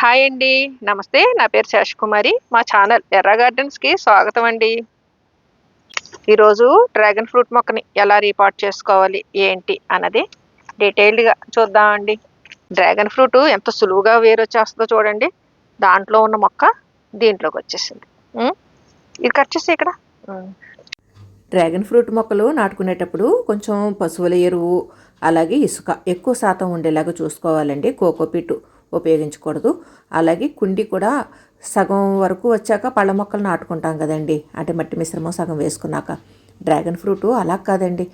Hi అండి. నమస్తే నా పేరు శేషకుమారి మా ఛానల్ ఎర్ర గార్డెన్స్కి స్వాగతం అండి. ఈరోజు డ్రాగన్ ఫ్రూట్ మొక్కని ఎలా రీపాట్ చేసుకోవాలి ఏంటి అన్నది డీటెయిల్డ్గా చూద్దామండి డ్రాగన్ ఫ్రూట్ ఎంత సులువుగా వేరు వచ్చేస్తుందో చూడండి. దాంట్లో ఉన్న మొక్క దీంట్లోకి వచ్చేసింది. ఇది కట్ చేసి ఇక్కడ. డ్రాగన్ ఫ్రూట్ మొక్కలు నాటుకునేటప్పుడు కొంచెం పశువుల ఎరువు అలాగే ఇసుక ఎక్కువ శాతం ఉండేలాగా చూసుకోవాలండి. కోకోపిట్టు ఉపయోగించకూడదు. అలాగే కుండి కూడా సగం వరకు వచ్చాక పళ్ళ మొక్కలు నాటుకుంటాం కదండి. అంటే మట్టి మిశ్రమం సగం వేసుకున్నాక. డ్రాగన్ ఫ్రూట్ అలా కాదండి.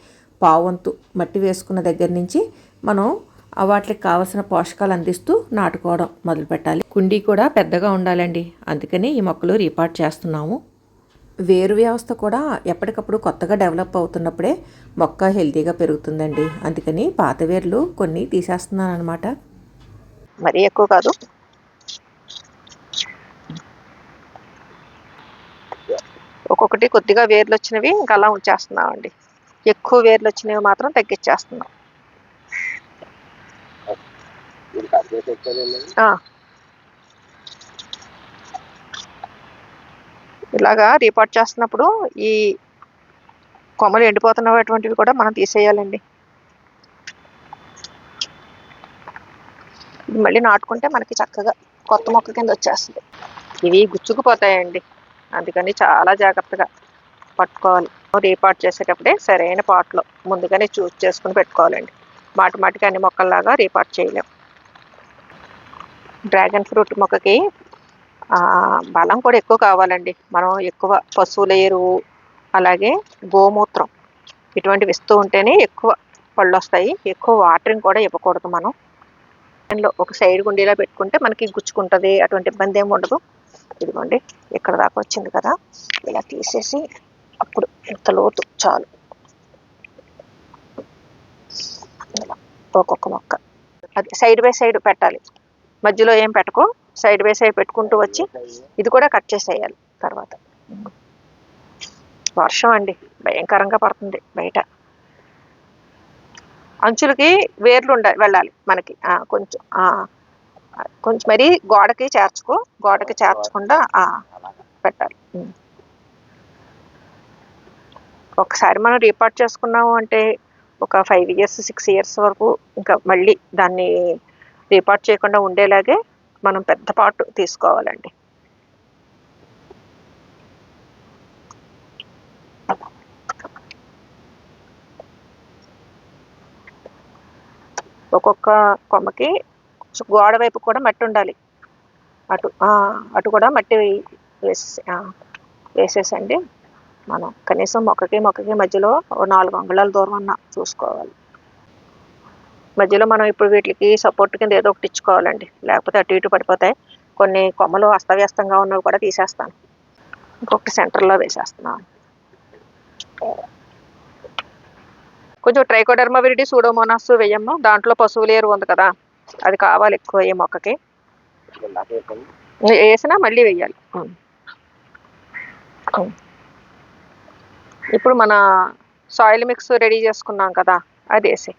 పావంతు మట్టి వేసుకున్న దగ్గర నుంచి మనం వాటికి కావలసిన పోషకాలు అందిస్తూ నాటుకోవడం మొదలు పెట్టాలి. కుండీ కూడా పెద్దగా ఉండాలండి. అందుకని ఈ మొక్కలు రీపార్ట్ చేస్తున్నాము. వేరు వ్యవస్థ కూడా ఎప్పటికప్పుడు కొత్తగా డెవలప్ అవుతున్నప్పుడే మొక్క హెల్తీగా పెరుగుతుందండి. అందుకని పాత వేర్లు కొన్ని తీసేస్తున్నాను అనమాట మరీ ఎక్కువ కాదు. ఒక్కొక్కటి కొద్దిగా వేర్లు వచ్చినవి ఇంకా అలా ఉంచేస్తున్నామండి. ఎక్కువ వేర్లు వచ్చినవి మాత్రం తగ్గించేస్తున్నాం. ఇలాగా రిపోర్ట్ చేస్తున్నప్పుడు ఈ కొమ్మలు ఎండిపోతున్నవి అటువంటివి కూడా మనం తీసేయాలండి. ఇది మళ్ళీ నాటుకుంటే మనకి చక్కగా కొత్త మొక్క కింద వచ్చేస్తుంది. ఇవి గుచ్చుకుపోతాయండి. అందుకని చాలా జాగ్రత్తగా పట్టుకోవాలి. రీపాట్ చేసేటప్పుడే సరైన పాట్లో ముందుగానే చూస్ చేసుకుని పెట్టుకోవాలండి. మాటి మాటికి అన్ని మొక్కల్లాగా రీపాట్ చేయలేము డ్రాగన్ ఫ్రూట్ మొక్కకి బలం కూడా ఎక్కువ కావాలండి. మనం ఎక్కువ పశువుల ఎరువు అలాగే గోమూత్రం ఇటువంటివి ఇస్తూ ఉంటేనే ఎక్కువ పళ్ళు వస్తాయి ఎక్కువ వాటరింగ్ కూడా ఇవ్వకూడదు మనం. దానిలో ఒక సైడ్ గుండీలా పెట్టుకుంటే మనకి గుచ్చుకుంటుంది అటువంటి ఇబ్బంది ఏమి ఉండదు. ఇదిగోండి ఇక్కడ దాకా వచ్చింది కదా. ఇలా తీసేసి అప్పుడు ఇంత లోతు చాలు. ఇలా ఒక్కొక్క మొక్క. అది సైడ్ బై సైడ్ పెట్టాలి. మధ్యలో ఏం పెట్టుకో సైడ్ బై సైడ్ పెట్టుకుంటూ వచ్చి ఇది కూడా కట్ చేసేయాలి తర్వాత. వర్షం అండి భయంకరంగా పడుతుంది బయట. అంచులకి వేర్లు ఉండ వెళ్ళాలి మనకి. కొంచెం కొంచెం మరీ గోడకి చేర్చుకో గోడకి చేర్చకుండా పెట్టాలి. ఒకసారి మనం రీపార్ట్ చేసుకున్నాము అంటే ఒక ఫైవ్ ఇయర్స్ సిక్స్ ఇయర్స్ వరకు ఇంకా మళ్ళీ దాన్ని రీపార్ట్ చేయకుండా ఉండేలాగే మనం పెద్ద పాటు తీసుకోవాలండి. ఒక్కొక్క కొమ్మకి గోడ వైపు కూడా మట్టి ఉండాలి. అటు అటు కూడా మట్టి వేసేసి వేసేసండి. మనం కనీసం మొక్కకి మొక్కకి మధ్యలో నాలుగు అంగుళాల దూరం అన్న చూసుకోవాలి. మధ్యలో మనం ఇప్పుడు వీటికి సపోర్ట్ కింద ఏదో ఒకటి ఇచ్చుకోవాలండి. లేకపోతే అటు ఇటు పడిపోతాయి. కొన్ని కొమ్మలు అస్తవ్యస్తంగా ఉన్నవి కూడా తీసేస్తాను. ఇంకొకటి సెంటర్లో వేసేస్తున్నాను. కొంచెం ట్రైకోడర్మా విరిడి సూడోమోనాస్ వేయమ్మ. దాంట్లో పశువుల ఎరువు ఉంది కదా. అది కావాలి ఎక్కువ ఈ మొక్కకి. వేసినా మళ్ళీ వెయ్యాలి. ఇప్పుడు మన సాయిల్ మిక్స్ రెడీ చేసుకున్నాం కదా అది వేసి.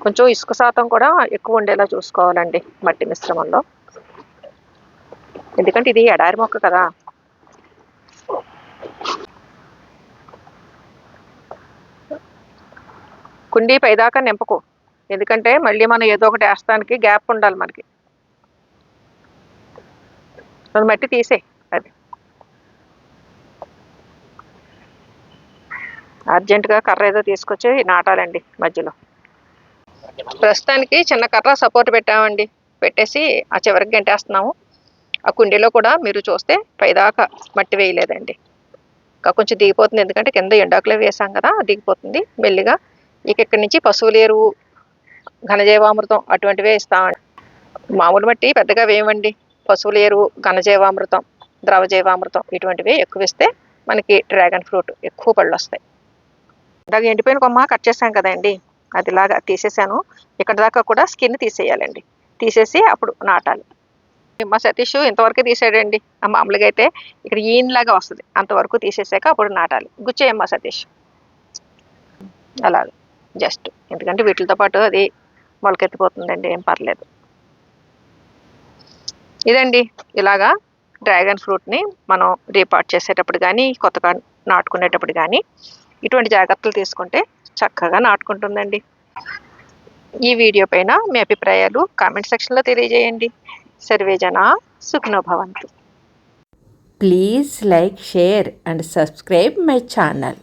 కొంచెం ఇసుక శాతం కూడా ఎక్కువ ఉండేలా చూసుకోవాలండి మట్టి మిశ్రమంలో. ఎందుకంటే ఇది ఎడారి మొక్క కదా. కుండీ పైదాకా నింపకు. ఎందుకంటే మళ్ళీ మనం ఏదో ఒకటి వేస్తానికి గ్యాప్ ఉండాలి మనకి. అది మట్టి తీసే అది. అర్జెంటుగా కర్ర ఏదో తీసుకొచ్చి నాటాలండి మధ్యలో. ప్రస్తుతానికి చిన్న కర్ర సపోర్ట్ పెట్టామండి. పెట్టేసి ఆ చివరికి గంటేస్తున్నాము. ఆ కుండీలో కూడా మీరు చూస్తే పైదాకా మట్టి వేయలేదండి. ఇంకా కొంచెం దిగిపోతుంది. ఎందుకంటే కింద ఎండాకులో వేసాం కదా దిగిపోతుంది. మెల్లిగా ఇక ఇక్కడి నుంచి పశువుల ఎరువు ఘనజీవామృతం అటువంటివే ఇస్తామండి మామూలు మట్టి పెద్దగా వేయమండి. పశువుల ఎరువు ఘనజీవామృతం ద్రవజీవామృతం ఇటువంటివి ఎక్కువ ఇస్తే మనకి డ్రాగన్ ఫ్రూట్ ఎక్కువ పళ్ళు వస్తాయి. ఇందాక ఎండిపోయిన కొమ్మ కట్ చేసాం కదండి. అది ఇలాగా తీసేసాను. ఇక్కడ దాకా కూడా స్కిన్ తీసేయాలండి. తీసేసి అప్పుడు నాటాలి. మా సతీష్ ఇంతవరకు తీసాడండి. ఆ మామూలుగా అయితే ఇక్కడ ఈయనలాగా వస్తుంది. అంతవరకు తీసేసాక అప్పుడు నాటాలి. గుచ్చేయమ్మా సతీష్. అలాగే. జస్ట్. ఎందుకంటే వీటితో పాటు అది మొలకెత్తిపోతుందండి ఏం పర్లేదు. ఇదండి. ఇలాగా డ్రాగన్ ఫ్రూట్ని మనం రీపాట్ చేసేటప్పుడు కానీ కొత్తగా నాటుకునేటప్పుడు కానీ ఇటువంటి జాగ్రత్తలు తీసుకుంటే చక్కగా నాటుకుంటుందండి. ఈ వీడియో పైన మీ అభిప్రాయాలు కామెంట్ సెక్షన్లో తెలియజేయండి. సర్వేజన సుఖినో please like share and subscribe my channel.